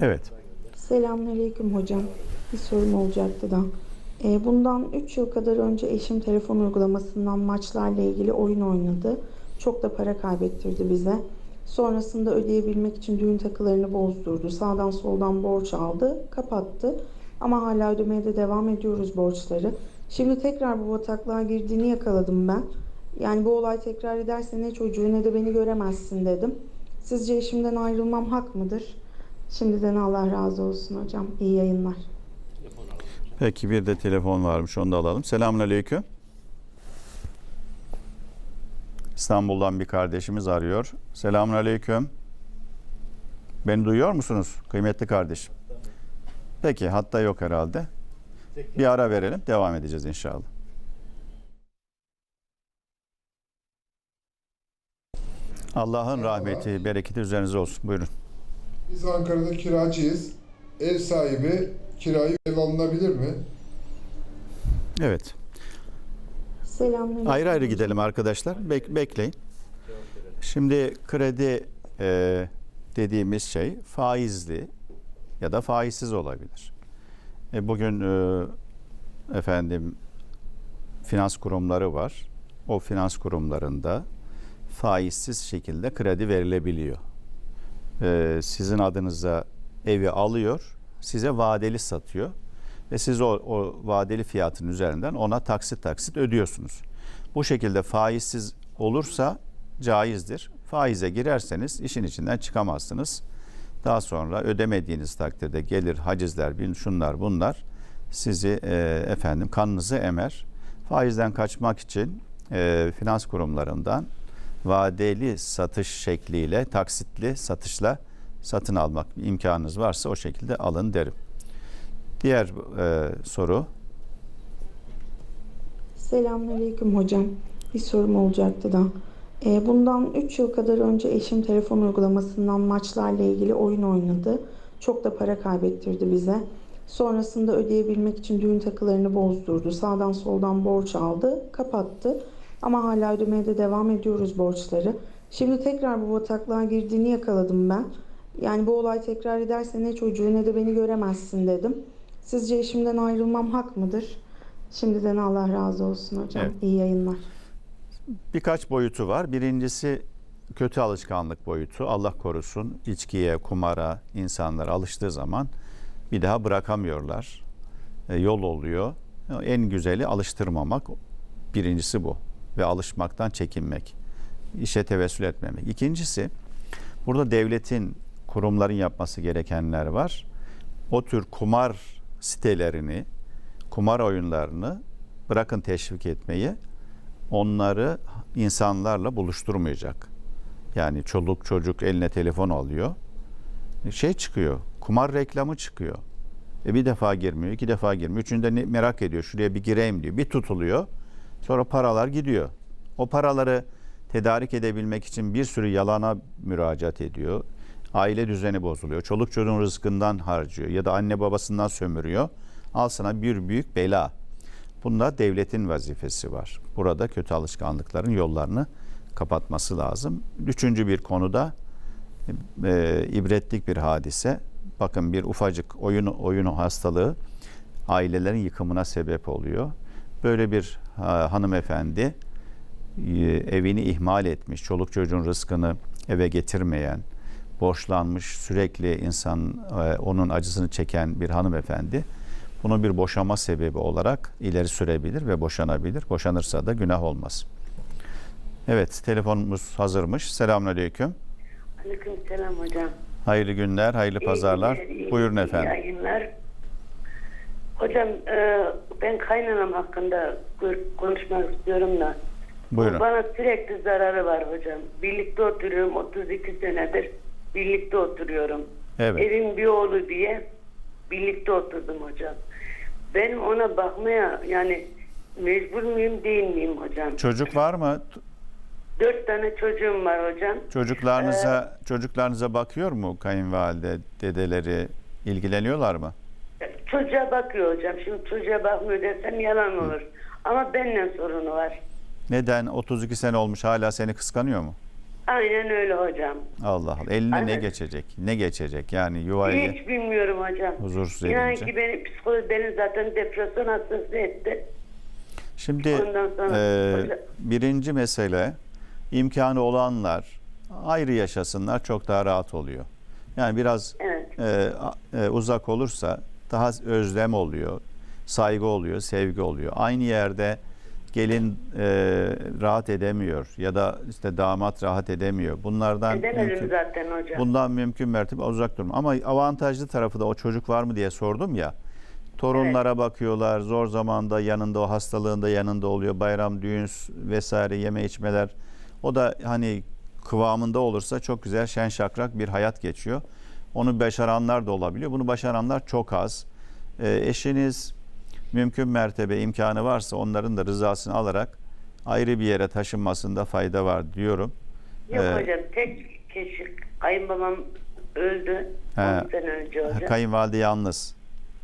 Evet. Selamünaleyküm hocam. Bir sorum olacaktı da. Ee, bundan 3 yıl kadar önce eşim telefon uygulamasından maçlarla ilgili oyun oynadı. Çok da para kaybettirdi bize. Sonrasında ödeyebilmek için düğün takılarını bozdurdu. Sağdan soldan borç aldı, kapattı. Ama hala ödemeye de devam ediyoruz borçları. Şimdi tekrar bu bataklığa girdiğini yakaladım ben. Yani bu olay tekrar ederse ne çocuğu ne de beni göremezsin dedim. Sizce eşimden ayrılmam hak mıdır? Şimdiden Allah razı olsun hocam. İyi yayınlar. Peki bir de telefon varmış onu da alalım. Selamünaleyküm. İstanbul'dan bir kardeşimiz arıyor. Selamünaleyküm. Beni duyuyor musunuz kıymetli kardeşim? Peki hatta yok herhalde. Bir ara verelim devam edeceğiz inşallah. Allah'ın rahmeti, bereketi üzerinize olsun. Buyurun. Biz Ankara'da kiracıyız. Ev sahibi kirayı ev alınabilir mi? Evet. Selamünaleyküm. Ayrı ayrı gidelim arkadaşlar. Bek- bekleyin. Şimdi kredi e, dediğimiz şey faizli ya da faizsiz olabilir. E, bugün e, efendim finans kurumları var. O finans kurumlarında faizsiz şekilde kredi verilebiliyor. E, sizin adınıza evi alıyor, size vadeli satıyor ve siz o, o vadeli fiyatın üzerinden ona taksit taksit ödüyorsunuz. Bu şekilde faizsiz olursa caizdir. Faize girerseniz işin içinden çıkamazsınız. Daha sonra ödemediğiniz takdirde gelir hacizler, bin şunlar bunlar sizi e, efendim kanınızı emer. Faizden kaçmak için e, finans kurumlarından vadeli satış şekliyle, taksitli satışla satın almak imkanınız varsa o şekilde alın derim. Diğer e, soru. Selamünaleyküm hocam. Bir sorum olacaktı da. Ee, bundan 3 yıl kadar önce eşim telefon uygulamasından maçlarla ilgili oyun oynadı. Çok da para kaybettirdi bize. Sonrasında ödeyebilmek için düğün takılarını bozdurdu. Sağdan soldan borç aldı, kapattı. Ama hala ödemeye de devam ediyoruz borçları. Şimdi tekrar bu bataklığa girdiğini yakaladım ben. Yani bu olay tekrar ederse ne çocuğu ne de beni göremezsin dedim. Sizce eşimden ayrılmam hak mıdır? Şimdiden Allah razı olsun hocam. Evet. İyi yayınlar. Birkaç boyutu var. Birincisi kötü alışkanlık boyutu. Allah korusun içkiye, kumara insanlar alıştığı zaman bir daha bırakamıyorlar. E, yol oluyor. En güzeli alıştırmamak. Birincisi bu. Ve alışmaktan çekinmek. İşe tevessül etmemek. İkincisi burada devletin, kurumların yapması gerekenler var. O tür kumar sitelerini, kumar oyunlarını bırakın teşvik etmeyi, onları insanlarla buluşturmayacak. Yani çoluk çocuk eline telefon alıyor. Şey çıkıyor. Kumar reklamı çıkıyor. E bir defa girmiyor, iki defa girmiyor. Üçünde merak ediyor. Şuraya bir gireyim diyor. Bir tutuluyor. Sonra paralar gidiyor. O paraları tedarik edebilmek için bir sürü yalana müracaat ediyor. Aile düzeni bozuluyor. Çoluk çocuğun rızkından harcıyor ya da anne babasından sömürüyor. Al sana bir büyük bela. Bunda devletin vazifesi var. Burada kötü alışkanlıkların yollarını kapatması lazım. Üçüncü bir konuda e, ibretlik bir hadise. Bakın bir ufacık oyun oyunu hastalığı ailelerin yıkımına sebep oluyor. Böyle bir ha, hanımefendi e, evini ihmal etmiş, çoluk çocuğun rızkını eve getirmeyen, borçlanmış, sürekli insan e, onun acısını çeken bir hanımefendi bunu bir boşama sebebi olarak ileri sürebilir ve boşanabilir. Boşanırsa da günah olmaz. Evet, telefonumuz hazırmış. Selamünaleyküm. Aleyküm selam hocam. Hayırlı günler, hayırlı pazarlar. Günler, iyi- Buyurun iyi efendim. yayınlar. Hocam e, ben kaynanam hakkında konuşmak istiyorum da. Buyurun. Bana sürekli zararı var hocam. Birlikte oturuyorum 32 senedir. Birlikte oturuyorum. Evet. Evin bir oğlu diye birlikte oturdum hocam. Benim ona bakmaya yani mecbur muyum değil miyim hocam? Çocuk var mı? Dört tane çocuğum var hocam. Çocuklarınıza çocuklarınıza bakıyor mu kayınvalide, dedeleri ilgileniyorlar mı? Çocuğa bakıyor hocam. Şimdi çocuğa bakmıyor desem yalan olur. Ama benimle sorunu var. Neden 32 sene olmuş hala seni kıskanıyor mu? Aynen öyle hocam. Allah Allah. Eline ne Aynen. geçecek? Ne geçecek? Yani yuvayı Hiç bilmiyorum hocam. huzursuz edince. ki beni psikoloji beni zaten depresyon hastası etti. Şimdi sonra- e, Hocam- birinci mesele imkanı olanlar ayrı yaşasınlar çok daha rahat oluyor. Yani biraz Evet. e, e, uzak olursa daha özlem oluyor, saygı oluyor, sevgi oluyor. Aynı yerde gelin e, rahat edemiyor ya da işte damat rahat edemiyor. Bunlardan Edemedim mümkün, zaten hocam. bundan mümkün mertebe uzak durun. Ama avantajlı tarafı da o çocuk var mı diye sordum ya. Torunlara bakıyorlar. Zor zamanda yanında o hastalığında yanında oluyor. Bayram, düğün vesaire yeme içmeler. O da hani kıvamında olursa çok güzel şen şakrak bir hayat geçiyor. Onu başaranlar da olabiliyor. Bunu başaranlar çok az. Ee, eşiniz mümkün mertebe imkanı varsa onların da rızasını alarak ayrı bir yere taşınmasında fayda var diyorum. Yok Ee, hocam tek kişi kayınbabam öldü He. 10 sene önce hocam. Kayınvalide yalnız.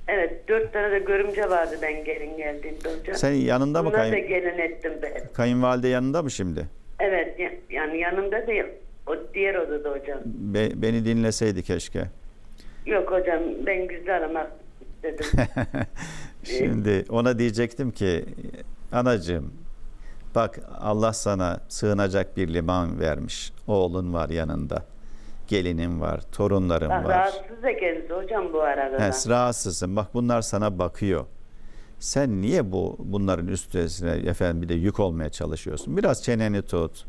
Evet dört tane de görümce vardı ben gelin geldiğimde hocam. Sen yanında mı Bunları da kayın, gelin ettim ben. kayınvalide yanında mı şimdi? Evet ya- yani yanımda değil. O diğer odada hocam. Be- beni dinleseydi keşke. Yok hocam ben güzel aramak istedim. Şimdi ona diyecektim ki anacığım bak Allah sana sığınacak bir liman vermiş. Oğlun var yanında. Gelinin var, torunların Bak, var. rahatsız da kendisi hocam bu arada. da. He, rahatsızsın. Bak bunlar sana bakıyor. Sen niye bu bunların üstesine efendim bir de yük olmaya çalışıyorsun? Biraz çeneni tut.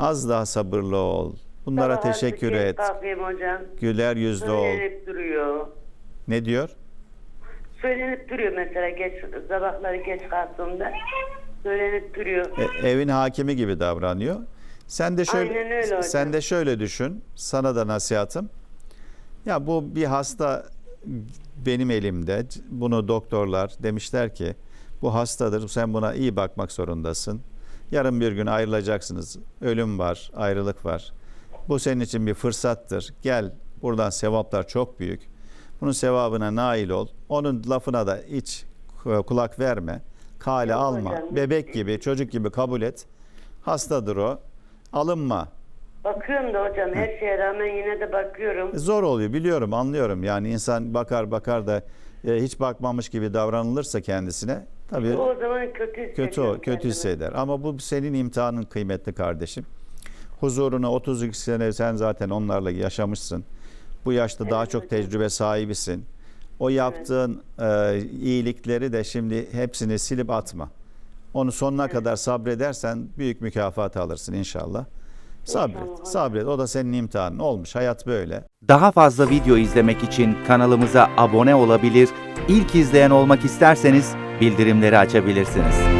Az daha sabırlı ol. Bunlara Sabah teşekkür et. Kalkayım hocam. Güler yüzlü ol. Duruyor. Ne diyor? Söylenip duruyor mesela geç sabahları geç kalktığımda. Söylenip duruyor. E, evin hakimi gibi davranıyor. Sen de şöyle Aynen öyle hocam. sen de şöyle düşün. Sana da nasihatım. Ya bu bir hasta benim elimde. Bunu doktorlar demişler ki bu hastadır. Sen buna iyi bakmak zorundasın. Yarın bir gün ayrılacaksınız. Ölüm var, ayrılık var. Bu senin için bir fırsattır. Gel buradan sevaplar çok büyük. Bunun sevabına nail ol. Onun lafına da hiç kulak verme. Kale alma. Bebek gibi, çocuk gibi kabul et. Hastadır o. Alınma. Bakıyorum da hocam her şeye rağmen yine de bakıyorum. Zor oluyor biliyorum, anlıyorum. Yani insan bakar bakar da e, hiç bakmamış gibi davranılırsa kendisine tabii O zaman kötü hissediyorum. kötü o, kötü hisseder. Ama bu senin imtihanın kıymetli kardeşim. Huzuruna 32 sene sen zaten onlarla yaşamışsın. Bu yaşta daha Evet çok hocam. tecrübe sahibisin. O yaptığın e, iyilikleri de şimdi hepsini silip atma. Onu sonuna kadar sabredersen büyük mükafat alırsın inşallah. Sabret, İnşallah. sabret. O da senin imtihanın olmuş. Hayat böyle. Daha fazla video izlemek için kanalımıza abone olabilir, ilk izleyen olmak isterseniz bildirimleri açabilirsiniz.